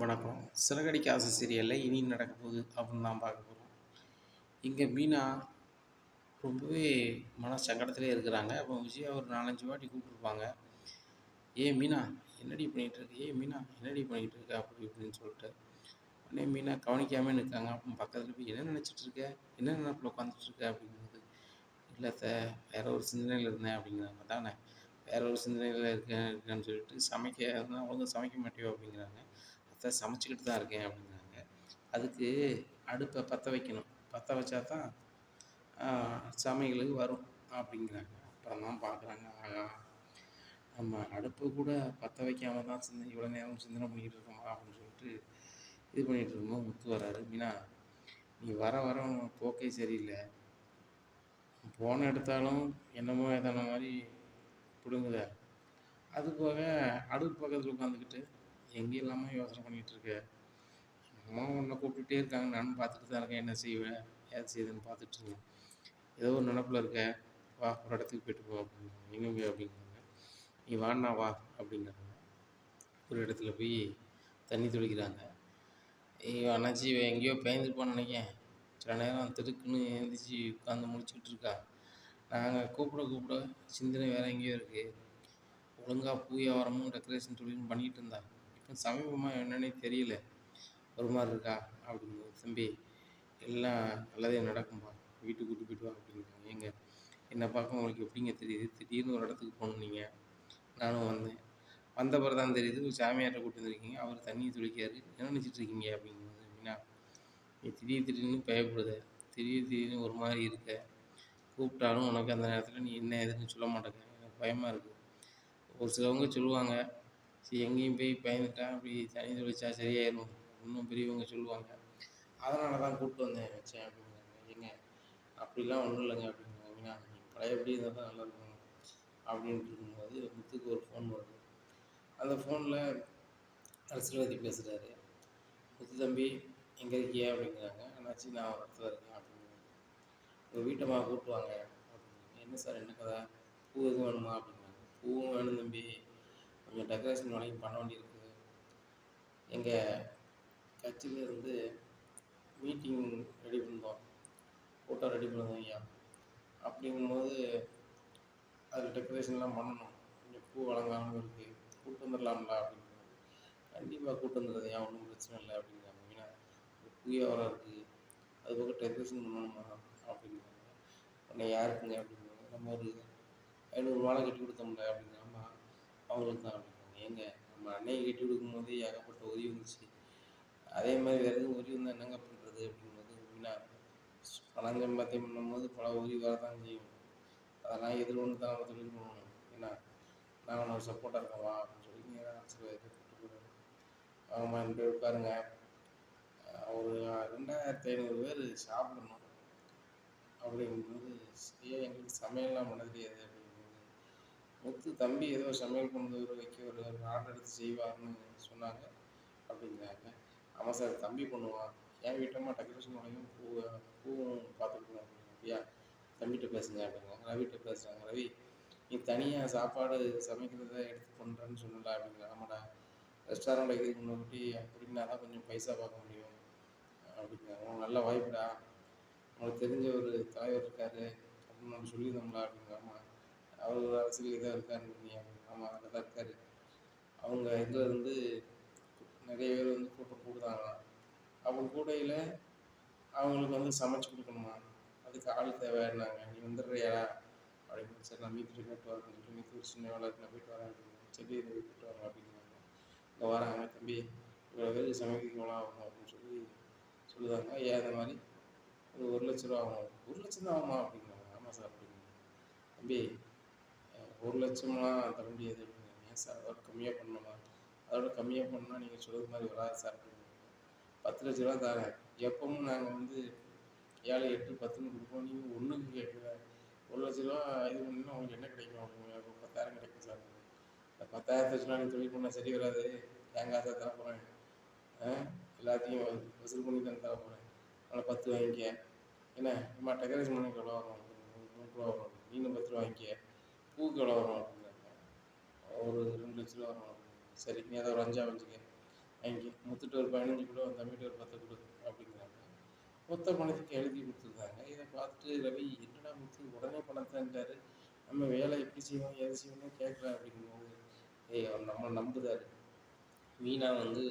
வணக்கம். சிறகடிக்க ஆசை சீரியலில் இனி நடக்க போகுது அப்படின்னு தான் பார்க்க போகிறோம் இங்கே மீனா ரொம்பவே மன சங்கடத்திலே இருக்கிறாங்க. அப்போ விஜயா ஒரு நாலஞ்சு வாட்டி கூப்பிட்ருப்பாங்க ஏ மீனா என்னடி பண்ணிகிட்டு இருக்க? ஏ மீனா என்னடி பண்ணிகிட்டு இருக்க? அப்படி இப்படின்னு சொல்லிட்டு. உடனே மீனா கவனிக்காமல் நிற்காங்க. அப்போ பக்கத்தில் போய் என்ன நினச்சிட்டு இருக்க? என்ன நினப்பில் உட்காந்துட்டு இருக்க? அப்படிங்கிறது இல்லை சார் வேற ஒரு சிந்தனையில் இருந்தேன். அப்படிங்கிறாங்க. தானே வேற ஒரு சிந்தனையில் இருக்கேன். இருக்கேன்னு சொல்லிட்டு சமைக்க ஒழுங்காக சமைக்க மாட்டேயோ? அப்படிங்கிறாங்க. அத்தை சமைச்சிக்கிட்டு தான் இருக்கேன் அப்படிங்கிறாங்க. அதுக்கு அடுப்பை பற்ற வைக்கணும். பற்ற வச்சா தான் சமையலுக்கு வரும் அப்படிங்கிறாங்க. அப்புறம் தான் பார்க்குறாங்க ஆகா நம்ம அடுப்பு கூட பற்ற வைக்காமல் தான் சிந்தனை இவ்வளோ நேரம் சிந்தனை பண்ணிக்கிட்டு இருக்கோமா அப்படின்னு சொல்லிட்டு இது பண்ணிகிட்டு இருக்கும்போது முத்து வராரு மீனா நீ வர வர போக்கே சரியில்லை. போன எடுத்தாலும் என்னமோ எதான மாதிரி பிடுங்குத. அது போக அடுப்பு பக்கத்தில் உட்காந்துக்கிட்டு எங்கே இல்லாமல் யோசனை பண்ணிகிட்டு இருக்க? அம்மா உன்னை கூப்பிட்டுட்டே இருக்காங்க. நானும் பார்த்துட்டு தான் இருக்கேன். என்ன செய்வேன் ஏது செய்யுதுன்னு பார்த்துட்டு இருக்கேன் ஏதோ ஒரு நினப்பில் இருக்க. வா ஒரு இடத்துக்கு போயிட்டு போ அப்படின்னு எங்கே அப்படிங்கிறாங்க நீ வாண்ணா வா அப்படிங்கிறாங்க ஒரு இடத்துல போய் தண்ணி துளிக்கிறாங்க. ஐயோ அண்ணாச்சி இவ எங்கேயோ பயந்துருப்பான்னு நினைக்கேன் சில நேரம் திருக்குன்னு எழுந்திரிச்சு உட்காந்து முடிச்சுக்கிட்டு இருக்கா. நாங்கள் கூப்பிட கூப்பிட சிந்தனை வேறு எங்கேயோ இருக்குது ஒழுங்காக பூ வியாபாரமும் டெக்கரேஷன் தொழிலும் பண்ணிகிட்டு இருந்தா. சமீபமாக என்னன்னே தெரியல. ஒரு மாதிரி இருக்கா? அப்படின்னு தம்பி எல்லாம் நல்லதே நடக்கும்பா. வீட்டுக்கு கூட்டி போயிட்டு வா அப்படிங்கிறாங்க ஏங்க என்னை பார்க்க உங்களுக்கு எப்படிங்க தெரியுது? திடீர்னு ஒரு இடத்துக்கு போகணும் நீங்கள் நானும் வந்தேன். வந்த பிறகு தான் தெரியுது ஒரு சாமியார்ட்ட கூட்டு வந்துருக்கீங்க. அவர் தண்ணியை துளிக்காரு என்ன நினச்சிட்டு இருக்கீங்க அப்படிங்கிறது அப்படின்னா நீ திடீர் திடீர்னு பயப்படுத. திடீர் திடீர்னு ஒரு மாதிரி இருக்க. கூப்பிட்டாலும் உனக்கு அந்த நேரத்தில் நீ என்ன எதுன்னு சொல்ல மாட்டேங்க எனக்கு பயமாக இருக்குது ஒரு சிலவங்க சொல்லுவாங்க சரி எங்கேயும் போய் பயந்துட்டேன். அப்படி தண்ணி தெளிச்சா சரியாயிரும். இன்னும் பெரியவங்க சொல்லுவாங்க. அதனால தான் கூப்பிட்டு வந்தேன் வச்சேன் அப்படிங்கிறாங்க. ஏங்க அப்படிலாம் ஒன்றும் இல்லைங்க அப்படிங்கிறாங்க. பழையபடி இருந்தால் தான் நல்லா இருக்கும் அப்படின்ட்டு இருக்கும்போது முத்துக்கு ஒரு ஃபோன் வருது. அந்த ஃபோனில் அரசியல்வாதி பேசுகிறாரு முத்து தம்பி எங்கே இருக்கியா அப்படிங்கிறாங்க. அண்ணாச்சி நான் ஒரு இடத்துல இருக்கேன். அப்படின்னு உங்கள் வீட்டம்மா கூப்பிட்டுவாங்க அப்படின்னு என்ன சார்? என்ன கதை? பூ எதுவும் வேணுமா? அப்படிங்கிறாங்க. பூவும் வேணும் தம்பி. கொஞ்சம் டெக்கரேஷன் வேலையும் பண்ண வேண்டியிருக்கு. எங்கள் கட்சியிலேருந்து மீட்டிங் ரெடி பண்ணோம் ஃபோட்டோ ரெடி பண்ணுவோம் ஐயா. அப்படிங்கும்போது அதில் டெக்கரேஷன்லாம் பண்ணணும். கொஞ்சம் பூ அலங்காரம் இருக்குது கூட்டு வந்துடலாம்ல அப்படின்னு கண்டிப்பாக கூட்டு வந்துடுறது ஏன் ஒன்றும் பிரச்சனை இல்லை அப்படிங்கிறாங்க. ஏன்னா புதிய வரம் இருக்குது அது பக்கம் டெக்கரேஷன் பண்ணணுமா அப்படிங்கிறாங்க. உடனே யாருக்குங்க அப்படிங்கிறாங்க. நம்ம ஒரு ஐநூறு மாலை கட்டி கொடுத்தோம்ல அப்படிங்கிறாங்க அவங்களுக்கு தான் அப்படின்னு ஏங்க நம்ம அன்னையை கட்டி கொடுக்கும்போது ஏகப்பட்ட உதவி வந்துச்சு. அதே மாதிரி வேறு எதுவும் உதவி வந்தால் என்னங்க பண்ணுறது அப்படிங்கும்போது மீனா பணம் சம்பாத்தியம் பண்ணும்போது பல உதவி வரதான் செய்யும். அதெல்லாம் எதிர்கொண்டு தான் நம்ம தொழில் பண்ணணும். ஏன்னா நான் உனக்கு சப்போர்ட்டாக இருக்கேன் வா அப்படின்னு சொல்லி ஆசிரியர் கூப்பிட்டு ஆமாம் என் பேர் உட்காருங்க ஒரு ரெண்டாயிரத்தி ஐநூறு பேர் சாப்பிடணும் அப்படிங்கும்போது ஏன் எங்களுக்கு சமையல்லாம் பண்ண தெரியாது. முத்து தம்பி ஏதோ சமையல் பண்ணுறவர் வைக்க ஒரு ஆர்டர் எடுத்து செய்வார்னு சொன்னாங்க. அப்படிங்கிறாங்க. ஆமாம் சார் தம்பி பண்ணுவான் என் வீட்டம்மா டெக்கரேஷன் வேலையும் பூ பூவும் பார்த்துருக்கணும் அப்படியா தம்பிகிட்ட பேசுங்க அப்படிங்கிறாங்க. ரவிகிட்ட பேசுகிறாங்க ரவி நீ தனியாக சாப்பாடு சமைக்கிறத எடுத்து பண்ணுறேன்னு சொல்லல அப்படிங்கிற ஆமாடா. ரெஸ்டாரண்ட் வைக்கிறதுக்கு முன்னாடி அப்படின்னா தான் கொஞ்சம் பைசா பார்க்க முடியும் அப்படிங்கிறாங்க. நல்ல வாய்ப்புடா. உனக்கு தெரிஞ்ச ஒரு தலைவர் இருக்காரு அப்படின்னு நம்ம சொல்லியிருந்தோம்ல அப்படிங்கிறாமா அவங்க அவர் அரசியல் இதாக இருக்காருன்னு ஆமாம் அதில் தான் இருக்காரு. அவங்க இதில் இருந்து நிறைய பேர் வந்து கூட்டம் கூடுதாங்களாம் அவங்க கூடையில் அவங்களுக்கு வந்து சமைச்சு கொடுக்கணுமா? அதுக்கு ஆள் தேவைன்னாங்க. நீ வந்துடுறியா? அப்படின்னு சரி நான் மீத்திரி போயிட்டு வரேன். சொல்லிட்டு மீத்திரி சின்ன வேலை நான் போயிட்டு வரேன் அப்படின்னு சரி இதை போயிட்டு வரேன் அப்படிங்கிறாங்க இங்கே வராங்க தம்பி இவ்வளோ பேருக்கு சமைக்கிறதுக்கு ஆகும் அப்படின்னு சொல்லி சொல்லுதாங்க ஏன் அந்த மாதிரி? ஒரு ஒரு லட்ச ரூபா ஆகும். ஒரு லட்சம் தான் ஆகுமா? அப்படிங்கிறாங்க ஆமாம் சார் அப்படிங்க தம்பி ஒரு லட்சம்லாம் தர முடியாது ஏன் சார்? அதோட கம்மியாக பண்ணலாம் அதோட கம்மியாக பண்ணால் நீங்கள் சொல்கிறது மாதிரி வராது சார் பத்து லட்ச ரூபா தரேன். எப்பவும் நாங்கள் வந்து ஏழு எட்டு பத்துன்னு கொடுப்போம். நீங்கள் ஒன்றுக்கு கேட்குற ஒரு லட்ச ரூபா இது பண்ணினா உங்களுக்கு என்ன கிடைக்கும்? அப்படிங்க ஒரு பத்தாயிரம் கிடைக்கும் சார். இந்த பத்தாயிரத்தை வச்சுலாம் தொழில் பண்ணால் சரி வராது. தேங்காய் தான் தர போகிறேன் எல்லாத்தையும் வசூல் பண்ணி தான் தர போகிறேன் அதனால் பத்து வாங்கிக்க. என்ன? நம்ம டெக்கரேஷன் பண்ணி எவ்வளோ வரும்? மூணு ரூபா வரும். நீனும் பத்து ரூபா வாங்கிக்க. பூக்கு எவ்வளோ வரும் அப்படிங்கிறாங்க ஒரு ரெண்டு லட்ச ரூபா வரும். சரி நீ அதை ஒரு அஞ்சா வச்சுக்க. வாங்கி முத்துட்டு ஒரு பதினஞ்சு கொடு அந்த தம்பிட்டு ஒரு பத்து கொடு அப்படிங்கிறாங்க மொத்த பணத்துக்கு எழுதி கொடுத்துருந்தாங்க. இதை பார்த்துட்டு ரவி என்னடா முத்து உடனே பணத்தான்ட்டாரு நம்ம வேலை எப்படி செய்வோம் எது செய்வோம்னு கேட்குறேன் அப்படிங்கும்போது ஏய் அவர் நம்ம நம்புதாரு மீனா வந்து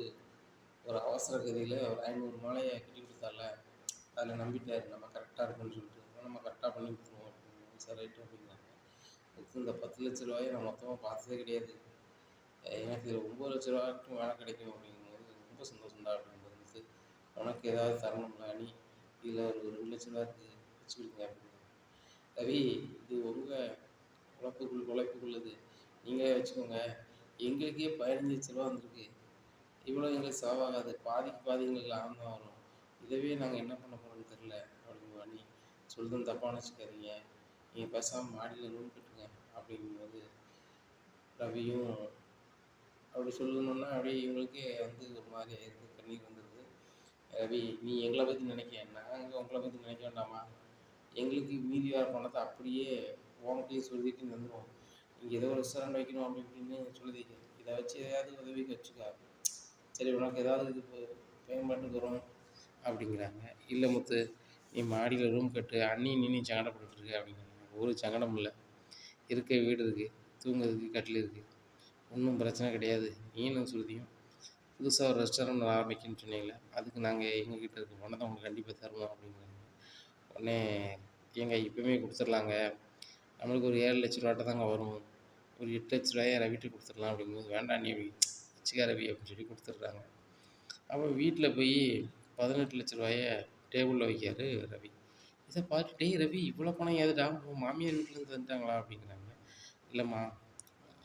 ஒரு அவசர கதியில் ஒரு ஐநூறு மாலையை கட்டி கொடுத்தால அதில் நம்பிட்டாரு. நம்ம கரெக்டாக இருக்குன்னு சொல்லிட்டு நம்ம கரெக்டாக பண்ணி கொடுத்துருவோம் அப்படின்னு சார் ரைட்டு அப்படிங்கிறாங்க. இந்த பத்து லட்ச ரூபாயை நான் மொத்தமாக பார்த்ததே கிடையாது. எனக்கு இது ஒம்பது லட்ச ரூபாய்க்கும் வேலை கிடைக்கும் அப்படிங்கும்போது ரொம்ப சந்தோஷம் தான் அப்படிங்கிறது உனக்கு ஏதாவது தரணும்னா நீ இதில் ஒரு ரெண்டு லட்ச ரூபா இருக்குது வச்சுக்கிடுங்க அப்படின்னு. ரவி இது உங்கள் உழைப்புக்குள் உழைப்புக்குள்ளது நீங்களே வச்சுக்கோங்க. எங்களுக்கே பதினஞ்சு லட்ச ரூபா வந்திருக்கு. இவ்வளோ எங்களுக்கு செலவாகாது. பாதிக்கு பாதி எங்களுக்கு லாபம் தான் வரும். இதவே நாங்கள் என்ன பண்ண போகிறோம்னு தெரில அப்படிங்குவா நீ சொல்லுதும் தப்பாக நினச்சிக்காதீங்க. நீங்கள் பேசாமல் மாடியில் ரூம் கட்டுங்க அப்படிங்கும்போது ரவியும் அப்படி சொல்லணுன்னா அப்படியே இவங்களுக்கே வந்து ஒரு மாதிரி ஆயிடுது கண்ணீர் வந்துடுது ரவி நீ எங்களை பற்றி நினைக்க நாங்கள் உங்களை பற்றி நினைக்க வேண்டாமா? எங்களுக்கு மீதி வர பணத்தை அப்படியே உங்ககிட்டயே சொல்லிட்டு வந்துடுவோம் நீங்கள் ஏதோ ஒரு ரெஸ்டாரண்ட் வைக்கணும் அப்படி இப்படின்னு சொல்லுதீங்க இதை வச்சு எதையாவது உதவிக்கு வச்சுக்கா. சரி உனக்கு ஏதாவது இது பயன்பாட்டுக்கு வரும் அப்படிங்கிறாங்க. இல்லை முத்து நீ மாடியில் ரூம் கட்டு. அண்ணி நீ சங்கடப்பட்டுட்டு அப்படிங்கிறாங்க. ஒரு சங்கடம் இல்லை. இருக்க வீடு இருக்குது தூங்குறதுக்கு கட்டில் இருக்குது ஒன்றும் பிரச்சனை கிடையாது. நீனும் சுருதியும். புதுசாக ஒரு ரெஸ்டாரண்ட் ஆரம்பிக்கணும்னு சொன்னீங்களே அதுக்கு நாங்கள் எங்ககிட்ட இருக்க பணத்தை உங்களுக்கு கண்டிப்பாக தருவோம் அப்படிங்கிறாங்க. உடனே ஏங்க இப்போவுமே கொடுத்துடலாங்க. நம்மளுக்கு ஒரு ஏழு லட்ச ரூபாட்ட தாங்க வரும். ஒரு எட்டு லட்ச ரூபாயை ரவிட்டு கொடுத்துடலாம் அப்படிங்கும்போது வேண்டாம் நீ வச்சுக்க ரவி அப்படின்னு சொல்லி கொடுத்துட்றாங்க. அப்போ வீட்டில் போய் பதினெட்டு லட்ச ரூபாய டேபிளில் வைக்காரு ரவி. இதை பார்த்துட்டு டேய் ரவி இவ்வளோ பணம் ஏதுடா உன் மாமியார் வீட்டிலேருந்து வந்துட்டாங்களா? அப்படிங்கிறாங்க. இல்லைம்மா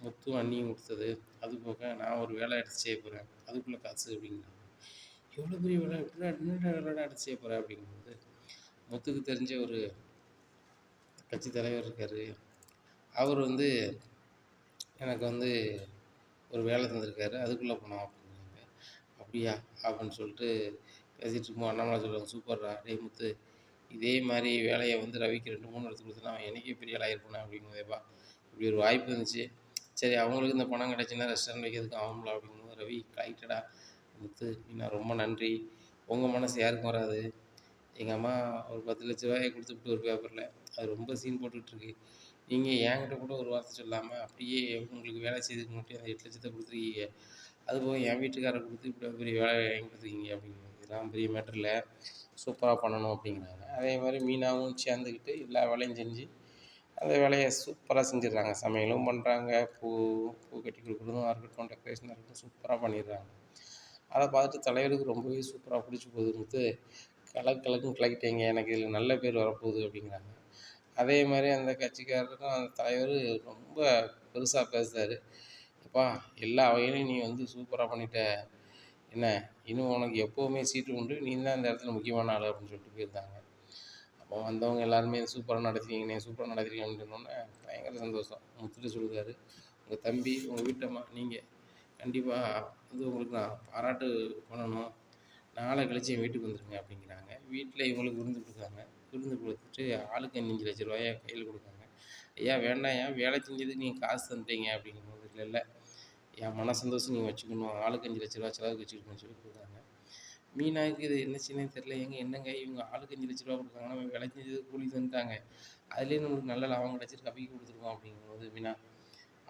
முத்தும் அண்ணியும் கொடுத்தது. அது போக நான் ஒரு வேலை எடுத்து செய்ய போகிறேன் அதுக்குள்ளே காசு அப்படிங்கிறாங்க. எவ்வளோ பெரிய வேலை? எப்படிடா என்னடா வேலைடா எடுத்து செய்ய போகிறேன் அப்படிங்கும்போது முத்துக்கு தெரிஞ்ச ஒரு கட்சி தலைவர் இருக்கார். அவர் வந்து எனக்கு வந்து ஒரு வேலை தந்திருக்காரு. அதுக்குள்ளே போனோம் அப்படிங்கிறாங்க. அப்படியா? அப்படின்னு சொல்லிட்டு பேசிகிட்டு இருக்கும்போது அண்ணாமலை சொல்லுவாங்க சூப்பர்ரா. டே முத்து இதே மாதிரி வேலையை வந்து ரவிக்கு ரெண்டு மூணு எடுத்து கொடுத்தனா அவன் எனக்கே பெரிய ஆள் ஆயிருப்பானே அப்படிங்கும்போதேப்பா. இப்படி ஒரு வாய்ப்பு இருந்துச்சு. சரி அவங்களுக்கு இந்த பணம் கிடச்சுன்னா ரெஸ்டாரண்ட் வைக்கிறதுக்கு ஆகும்ல அப்படிங்கும்போது ரவி கரெக்டடா முத்து நான் ரொம்ப நன்றி. உங்கள் மனசு யாருக்கும் வராது. எங்கள் அம்மா ஒரு பத்து லட்ச ரூபாயை கொடுத்துட்டு ஒரு பேப்பரில் அது ரொம்ப சீன் போட்டுட்ருக்கு நீங்கள் என்கிட்ட கூட ஒரு வார்த்தை சொல்லாமல் அப்படியே உங்களுக்கு வேலை செய்துக்கு மட்டும் அந்த எட்டு லட்சத்தை கொடுத்துருக்கீங்க. அதுபோக என் வீட்டுக்காரரை கொடுத்து இப்படி பெரிய வேலை வாங்கி கொடுத்துருக்கீங்க அப்படின்னு இதெல்லாம் பெரிய மேட்ரு இல்லை சூப்பராக பண்ணணும் அப்படிங்கிறாங்க. அதே மாதிரி மீனாவும் சேர்ந்துக்கிட்டு எல்லா வேலையும் செஞ்சு அந்த வேலையை சூப்பராக செஞ்சிடுறாங்க. சமையலும் பண்ணுறாங்க பூ பூ கட்டி கொடுக்குறதும் இருக்கட்டும் டெக்கரேஷனாக இருக்கட்டும் சூப்பராக பண்ணிடுறாங்க. அதை பார்த்துட்டு தலைவருக்கு ரொம்பவே சூப்பராக பிடிச்சி போகுது. கலக்கு கலக்குன்னு கலக்கிட்டீங்க. எனக்கு இதில் நல்ல பேர் வரப்போகுது அப்படிங்கிறாங்க. அதே மாதிரி அந்த கட்சிக்காரருக்கும் அந்த தலைவர் ரொம்ப பெருசாக பேசுகிறாரு அப்பா எல்லா வகையிலையும் நீ வந்து சூப்பராக பண்ணிட்ட. என்ன? இன்னும் உனக்கு எப்போவுமே சீட்டு உண்டு. நீ தான் இந்த இடத்துல முக்கியமான ஆள் அப்படின்னு சொல்லிட்டு போயிருந்தாங்க. அப்போ வந்தவங்க எல்லாருமே சூப்பராக நடத்துறீங்கண்ணே சூப்பராக நடத்திருக்கீங்கன்னு பயங்கர சந்தோஷம். முத்துட்டு சொல்லுறாரு உங்கள் தம்பி உங்கள் வீட்டம்மா நீங்கள் கண்டிப்பாக வந்து உங்களுக்கு நான் பாராட்டு பண்ணணும். நாளை கழிச்சு என் வீட்டுக்கு வந்துடுங்க அப்படிங்கிறாங்க. வீட்டில் இவங்களுக்கு விருந்து கொடுக்குறாங்க. விருந்து கொடுத்துட்டு ஆளுக்கு அஞ்சு லட்ச ரூபாயை கையில் கொடுக்குறாங்க. ஐயா வேண்டாம் ஏன் வேலை செஞ்சதுக்கு நீங்கள் காசு தந்துட்டீங்க அப்படிங்கும்போது இல்லை என் மன சந்தோஷம் நீங்கள் வச்சுக்கணும். ஆளுக்கு அஞ்சு லட்ச ரூபா செலவுக்கு வச்சுக்கணும்னு சொல்லி கொடுத்தாங்க மீனாவுக்கு இது என்ன சின்ன தெரில ஏங்க என்னங்க இவங்க ஆளுக்கு அஞ்சு லட்ச ரூபா கொடுத்தாங்கன்னா நம்ம வேலை செஞ்சது கூலி தந்துட்டாங்க அதுலேயே நம்மளுக்கு நல்ல லாபம் கிடச்சிட்டு கப்பிக்கு கொடுத்துருக்கோம் அப்படிங்கும்போது மீனா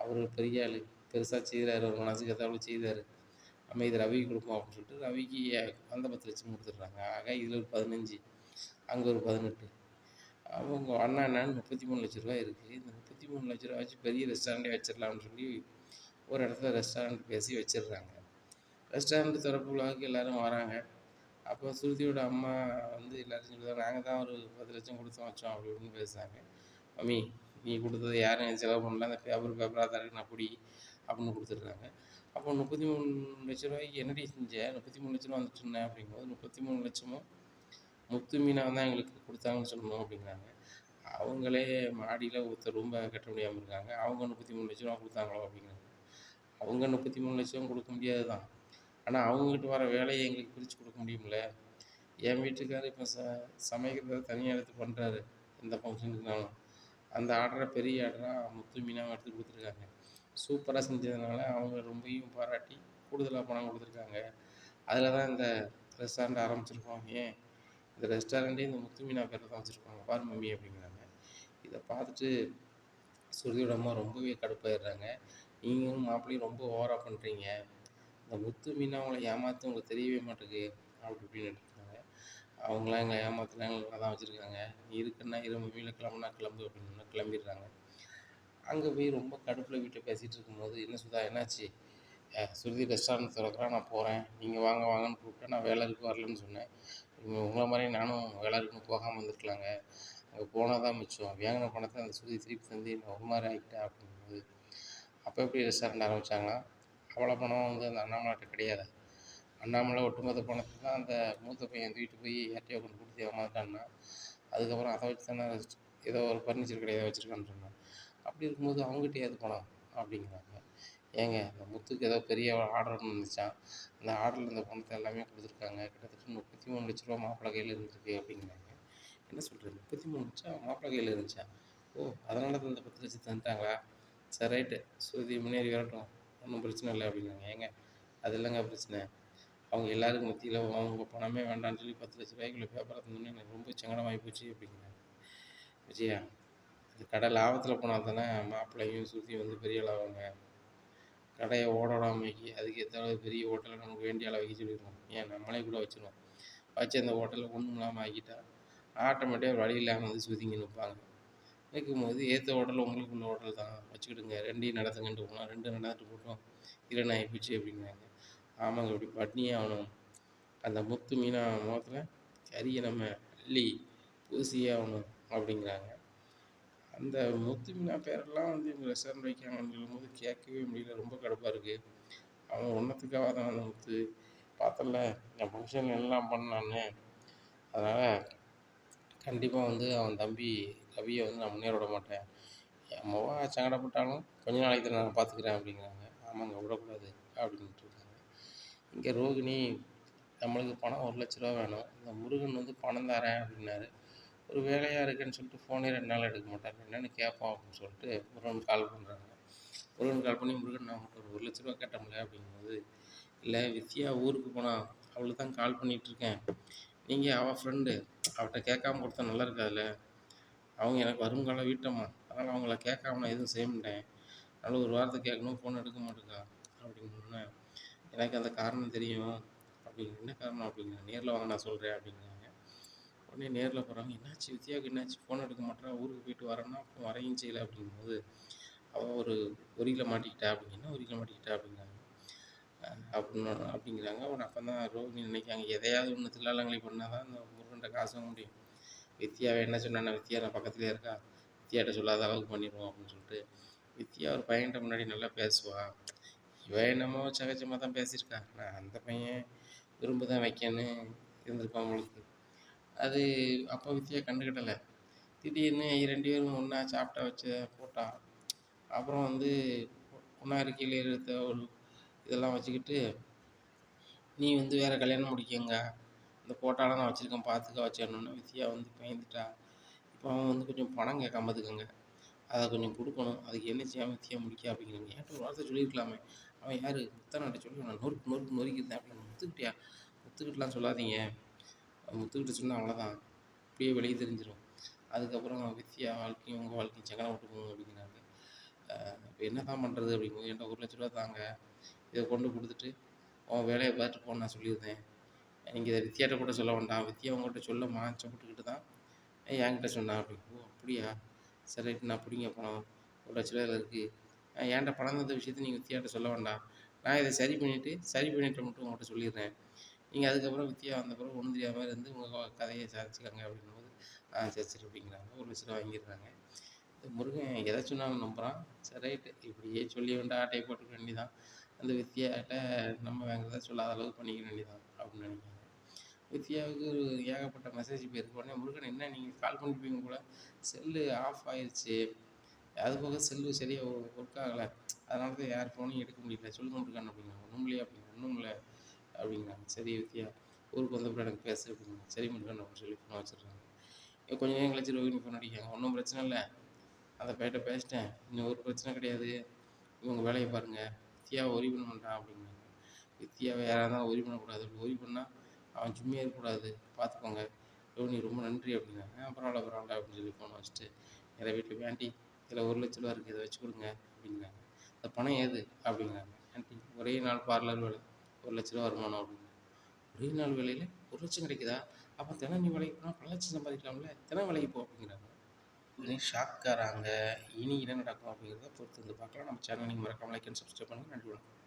அவர் பெரிய ஆள். பெருசாக செய்கிறாரு ஒரு மனசுக்கு ஏதாவது செய்தார் நம்ம இது ரவிக்கு கொடுப்போம் அப்படின்னு சொல்லிட்டு ரவிக்கு அந்த பத்து லட்சம் கொடுத்துட்றாங்க. ஆக இதில் ஒரு பதினஞ்சு அங்கே ஒரு பதினெட்டு. அவங்க அண்ணா என்னன்னு முப்பத்தி மூணு லட்ச ரூபா இருக்குது இந்த முப்பத்தி மூணு லட்ச ரூபா வச்சு பெரிய ரெஸ்டாரண்ட்டே வச்சிடலாம்னு சொல்லி ஒரு இடத்துல ரெஸ்டாரண்ட் பேசி வச்சிடுறாங்க. ரெஸ்டாரண்ட் திறப்பு விழாவுக்கு எல்லோரும் வராங்க. அப்போ ஸ்ருதியோட அம்மா வந்து எல்லோரும் சொல்லுவாங்க நாங்கள் தான் ஒரு பத்து லட்சம் கொடுத்தோம் வச்சோம் அப்படி இப்படின்னு பேசுகிறாங்க மம்மி நீ கொடுத்தது யாரும் செலவு பண்ணல. அந்த பேப்பர் பேப்பராக தரக்கு நான் பிடி அப்படின்னு கொடுத்துட்றாங்க. அப்போ முப்பத்தி மூணு லட்ச ரூபாய்க்கு என்னடி செஞ்ச? முப்பத்தி மூணு லட்ச ரூபா வந்துட்டுருந்தேன் அப்படிங்கும்போது முப்பத்தி மூணு லட்சமும் முத்து மீனாக தான் எங்களுக்கு கொடுத்தாங்கன்னு சொல்லணும் அப்படிங்கிறாங்க. அவங்களே மாடியில் ஒருத்தர் ரூம்பை கட்ட முடியாமல் இருக்காங்க. அவங்க முப்பத்தி மூணு லட்ச ரூபா கொடுத்தாங்களோ அப்படிங்கிறாங்க. அவங்க முப்பத்தி மூணு லட்சம் கொடுக்க முடியாது தான் ஆனால் அவங்ககிட்ட வர வேலையை எங்களுக்கு பிரித்து கொடுக்க முடியும்ல? என் வீட்டுக்காரர் இப்போ ச சமைக்கிறத தனியாக எடுத்து பண்ணுறாரு எந்த ஃபங்க்ஷனுக்குனாலும் அந்த ஆர்டரை பெரிய ஆர்டராக முத்து மீனாக எடுத்து கொடுத்துருக்காங்க. சூப்பராக செஞ்சதுனால அவங்க ரொம்பையும் பாராட்டி கூடுதலாக பணம் கொடுத்துருக்காங்க. அதில் தான் இந்த ரெஸ்டாரண்ட் ஆரம்பிச்சிருக்கோம் ஏன்? இந்த ரெஸ்டாரண்ட்டே இந்த முத்து மீனா பேரில் தான் வச்சுருக்காங்க பாரு மம்மி அப்படிங்கிறாங்க. இதை பார்த்துட்டு சுருதியோட அம்மா ரொம்பவே கடுப்பாயிடுறாங்க. நீங்களும் மாப்பிள்ளையும் ரொம்ப ஓவராக பண்ணுறீங்க இந்த முத்து மீனா அவங்கள ஏமாற்ற உங்களுக்கு தெரியவே மாட்டேங்குது அப்படி இப்படின்னு இருக்காங்க அவங்களாம் எங்களை ஏமாத்தலாம் நல்லா தான் வச்சுருக்காங்க. நீ இருக்குன்னா இரு மம்மியில் கிளம்புனா கிளம்பு அப்படின்னு கிளம்பிடுறாங்க. அங்கே போய் ரொம்ப கடுப்பில் வீட்டை பேசிகிட்டு இருக்கும்போது என்ன சுதா என்னாச்சு? சுருதி ரெஸ்டாரண்ட் திறக்கிறேன் நான் போகிறேன் நீங்கள் வாங்க வாங்கன்னு கூப்பிட்டா நான் வேலை இருக்கு வரலன்னு சொன்னேன். நீங்கள் உங்களை மாதிரி நானும் வேலை இருக்குன்னு போகாமல் வந்துருக்கலாங்க அங்கே போனால் தான் மிச்சம். வாங்கின பணத்தை அந்த சுருதி திருப்பி தந்து நான் ஒரு மாதிரி ஆகிட்டேன் அப்படிங்கும்போது அப்போ எப்படி ரெஸ்டாரண்ட் ஆரம்பித்தாங்கன்னா அவ்வளோ பணம் வந்து அந்த அண்ணாமலைகிட்ட கிடையாது. அண்ணாமலை ஒட்டுமொத்த பணத்தை தான் அந்த மூத்த பையன் தூக்கிட்டு போய் யார்ட்டையோ கொண்டு கொடுத்து ஏமாந்துட்டான்னா அதுக்கப்புறம் அதை வச்சு தானே ஏதோ ஒரு ஃபர்னிச்சர் கடையை வச்சுருக்கான்னு அப்படி இருக்கும்போது அவங்ககிட்ட ஏது பணம் அப்படிங்கிறாங்க. ஏங்க அந்த முத்துக்கு ஏதோ பெரிய ஆர்டர் இருந்துச்சான் அந்த ஆர்டரில் இந்த பணத்தை எல்லாமே கொடுத்துருக்காங்க. கிட்டத்தட்ட முப்பத்தி மூணு லட்ச ரூபா மாப்பிள்ளை கையில் இருந்திருக்கு அப்படிங்கிறாங்க. என்ன சொல்கிறது முப்பத்தி மூணு லட்சம் மாப்பிள்ளை கையில் இருந்துச்சா? ஓ அதனால தான் இந்த பத்து லட்சம் தந்துட்டாங்களா? சரி ரைட்டு. சுருதி முன்னேறி வரட்டும். ஒன்றும் பிரச்சனை இல்லை அப்படின்னாங்க. ஏங்க அது இல்லைங்க பிரச்சனை. அவங்க எல்லாருக்கும் மத்தியில் அவங்க பணமே வேண்டாம்னு சொல்லி பத்து லட்ச ரூபாய்க்குள்ள பேப்பரை தந்தோடனே எனக்கு ரொம்ப சங்கடமாகி போச்சு அப்படிங்கிறாங்க விஜயா இது கடை லாபத்தில் போனால் தானே மாப்பிள்ளையும் சுருதியும் வந்து பெரிய லாபங்க. கடையை ஓட அதுக்கு ஏற்ற பெரிய ஹோட்டலில் நமக்கு வேண்டிய அளவுக்கு சொல்லிடுவோம் ஏன் நம்மளே கூட வச்சுருவோம். வச்சு அந்த ஹோட்டலில் ஒன்றும் இல்லாமல் ஆக்கிட்டா ஆட்டோமேட்டிக்காக வழி இல்லாமல் வந்து சுதிங்கி நிற்பாங்க வைக்கும்போது ஏற்ற ஹோட்டல் உங்களுக்கு உள்ள ஹோட்டல் தான். வச்சுக்கிடுங்க. ரெண்டையும் நடத்துங்கன்ட்டு போனால் ரெண்டு நடந்துட்டு போட்டோம். இல்லைன்னு ஆகிப்போச்சு அப்படிங்கிறாங்க ஆமாங்க அப்படி பட்னியே ஆகணும். அந்த முத்து மீனா முகத்தில் கறியை நம்ம அள்ளி பூசியே ஆகணும் அப்படிங்கிறாங்க. அந்த முத்து மீனா பேரெல்லாம் வந்து இவங்க ரெஸ்டாரண்ட் வைக்காங்கன்னு சொல்லும்போது கேட்கவே முடியல. ரொம்ப கடுப்பாக இருக்குது அவன் ஒன்றத்துக்காக தான் அந்த முத்து. பார்த்தல என் ஃபங்க்ஷன் எல்லாம் பண்ணான்னு அதனால் கண்டிப்பாக வந்து அவன் தம்பி கவியை வந்து நான் முன்னேற விட மாட்டேன். என் மவா சங்கடப்பட்டாலும் கொஞ்ச நாளைக்கு நான் பார்த்துக்கிறேன் அப்படிங்கிறாங்க. ஆமாங்க விடக்கூடாது அப்படின்ட்டு இருக்காங்க. இங்கே ரோகிணி நம்மளுக்கு பணம் ஒரு லட்ச ரூபா வேணும். இந்த முருகன் வந்து பணம் தரேன் அப்படின்னாரு. ஒரு வேலையாக இருக்குன்னு சொல்லிட்டு ஃபோனே ரெண்டு நாள் எடுக்க மாட்டாங்க என்னென்னு கேட்போம் அப்படின்னு சொல்லிட்டு முருகன் கால் பண்ணுறாங்க முருகன் கால் பண்ணி முருகன் நான் ஒரு ஒரு லட்ச ரூபா கேட்டோம்ல அப்படிங்கும்போது இல்லை வித்யா ஊருக்கு போனால் அவளுக்கு தான் கால் பண்ணிகிட்ருக்கேன் நீங்கள் அவள் ஃப்ரெண்டு அவட்ட கேட்காம கொடுத்தா நல்லா இருக்காதுல்ல அவங்க எனக்கு வருங்காலம் வீட்டம்மா. அதனால் அவங்கள கேட்காம நான் எதுவும் செய்ய மாட்டேன். அதனால் ஒரு வாரத்தை கேட்கணும் ஃபோன் எடுக்க மாட்டேக்கா அப்படின்னு எனக்கு அந்த காரணம் தெரியும். அப்படிங்க என்ன காரணம் அப்படிங்க நேரில் வாங்க நான் சொல்கிறேன் அப்படிங்கிறாங்க உடனே நேரில் போகிறாங்க என்னாச்சு வித்யாவுக்கு என்னாச்சு? ஃபோன் எடுக்க மாட்டேறா ஊருக்கு போயிட்டு வரேன்னா அப்போ வரையும் செய்யலை. அப்படிங்கும்போது அவள் ஒரு ஒரியில் மாட்டிக்கிட்டா அப்படிங்க என்ன ஒரியில் மாட்டிக்கிட்டா அப்படிங்கிறாங்க அப்படின்னு அப்படிங்கிறாங்க. அவன் அப்போ தான் ரோஹிணி நினைக்காங்க எதையாவது ஒன்று தில்லாலங்களை பண்ணால் தான் அந்த முருகன்ட்ட காசு வாங்க முடியும். வித்யாவை என்ன சொன்னா வித்யா நான் பக்கத்துலேயே இருக்கா? வித்யாட்ட சொல்லாத அளவுக்கு பண்ணிடுவோம் அப்படின்னு சொல்லிட்டு வித்யா ஒரு பையன்கிட்ட முன்னாடி நல்லா பேசுவா. இவன் என்னமோ சகஜமாக தான் பேசியிருக்கா. நான் அந்த பையன் விரும்ப தான் வைக்கன்னு இருந்திருப்பான் அவங்களுக்கு அது அப்போ வித்தியா கண்டுக்கிடலை திடீர்னு ரெண்டு பேரும் ஒன்றா சாப்பிட்டா வச்சு போட்டா. அப்புறம் வந்து ஒன்றா இருக்கையில் இருக்க ஒரு இதெல்லாம் வச்சுக்கிட்டு நீ வந்து வேறு கல்யாணம் முடிக்கங்க. இந்த போட்டாலாம் நான் வச்சுருக்கேன் பார்த்துக்க வச்சிடணுன்னு வித்யா வந்து பயந்துட்டா. இப்போ அவன் வந்து கொஞ்சம் பணம் கேட்காம பார்த்துக்கங்க அதை கொஞ்சம் கொடுக்கணும். அதுக்கு என்ன செய்யாமல் வித்தியா முடிக்க அப்படிங்கிறாங்க ஏன்ட்டு ஒரு வார்த்தை சொல்லியிருக்கலாமே? அவன் யார்? முத்தநாட்டை சொல்லி நான் நொறுக்கு நொறுக்கு நொறுக்கிருந்தேன் அப்படின்னு முத்துக்கிட்டியா? முத்துக்கிட்டலாம் சொல்லாதீங்க. முத்துக்கிட்ட சொன்னால் அவ்வளோதான் அப்படியே வெளியே தெரிஞ்சிடும் அதுக்கப்புறம் வித்தியா வாழ்க்கையும் உங்கள் வாழ்க்கையும் சங்கடம் விட்டு போகும் அப்படிங்கிறாங்க. இப்போ என்ன தான் பண்ணுறது அப்படிங்கும்போது என்கிட்ட ஒரு லட்ச ரூபா தாங்க. இதை கொண்டு கொடுத்துட்டு உன் வேலையை பார்த்துட்டு போன்னு நான் சொல்லியிருந்தேன். நீங்கள் இதை வித்தியாட்ட கூட சொல்ல வேண்டாம். வித்தியா உங்கள்கிட்ட சொல்ல மாச்சப்பட்டுக்கிட்டு தான் என்கிட்ட சொன்னான் அப்படி. ஓ அப்படியா? சரி நான் பிடிங்க பணம் ஒரு லட்ச ரூபா இருக்குது என்கிட்ட பணம் தந்த விஷயத்தை நீங்கள் வித்தியாட்ட சொல்ல வேண்டாம். நான் இதை சரி பண்ணிவிட்டு சரி பண்ணிட்டு மட்டும் உங்கள்கிட்ட சொல்லிடுறேன். நீங்கள் அதுக்கப்புறம் வித்தியா வந்த பிறகு ஒன்றும் தெரியாமல் இருந்து உங்கள் கதையை சாதிச்சுக்கோங்க அப்படின்னும்போது ஆ சரி சரி அப்படிங்கிறாங்க. ஒரு லட்ச ரூபா வாங்கிடுறாங்க. முருகன் எதை சொன்னாலும் நம்புகிறான் சரி ரைட்டு. இப்படியே சொல்லி வேண்டாம் ஆட்டையை போட்டுக்க வேண்டிதான் அந்த வித்தியாட்ட நம்ம வாங்குறத சொல்லாத அளவுக்கு பண்ணிக்க வேண்டியதான் அப்படின்னு நினைக்கிறாங்க. வித்யாவுக்கு ஒரு ஏகப்பட்ட மெசேஜ் போயிருக்கு. உடனே முருகன் என்ன நீங்கள் கால் பண்ணிப்பீங்க கூட செல்லு ஆஃப் ஆயிடுச்சு அது போக செல்லு சரியாக ஒர்க் ஆகலை. அதனால தான் யார் ஃபோனையும் எடுக்க முடியல. சொல்லுங்க முருகன் அப்படிங்கிற ஒன்றும் இல்லையா அப்படிங்க ஒன்றும் இல்லை. அப்படிங்கிறாங்க. சரி வித்யா ஊருக்கு வந்தப்பறம் எனக்கு பேசு அப்படிங்க சரி முருகன் அப்படின்னு சொல்லி ஃபோன் வச்சுருக்காங்க கொஞ்சம் நேரம் கழிச்சு ரோஹினி ஃபோன் அடிக்காங்க ஒன்றும் பிரச்சனை இல்லை. அந்த பையட்ட பேசிட்டேன். இன்னும் ஒரு பிரச்சனை கிடையாது. இவங்க வேலையை பாருங்கள் வித்யா ஒரி பண்ண மாட்டான் அப்படிங்கிறாங்க வித்தியாவை யாராக இருந்தாலும் ஒரி பண்ணக்கூடாது. அப்படி ஒரி பண்ணால் அவன் சும்மியாக இருக்கக்கூடாது. பார்த்துக்கோங்க. ரோனி ரொம்ப நன்றி அப்படின்னாங்க. "ஆ, பரவாயில்ல பரவாயில்ல அப்படின்னு சொல்லி ஃபோன் வச்சுட்டு நிறைய வீட்டில் வேண்டி இதில் ஒரு லட்ச ரூபா இருக்குது இதை வச்சு கொடுங்க அப்படிங்கிறாங்க இந்த பணம் ஏது? அப்படிங்கிறாங்க ஆண்டி ஒரே நாள் பார்லர் வேலை. ஒரு லட்ச ரூபா வருமானம் அப்படின்னு ஒரே நாள் வேலையில் ஒரு லட்சம் கிடைக்குதா? அப்போ தினம் நீ வேலைக்கு போனால் பல லட்சம் சம்பாதிக்கலாம்ல. தினம் வேலைக்கு போ அப்படிங்கிறாங்க. உடனே ஷாக்காகிறாங்க இனி என்ன நடக்கும் அப்படிங்கிறத பொறுத்து வந்து பார்க்கலாம். நம்ம சேனல் நீங்கள் மறக்காமல் லைக் அண்ட் சப்ஸ்கிரைப் பண்ணுங்கள் நன்றி வணக்கம்.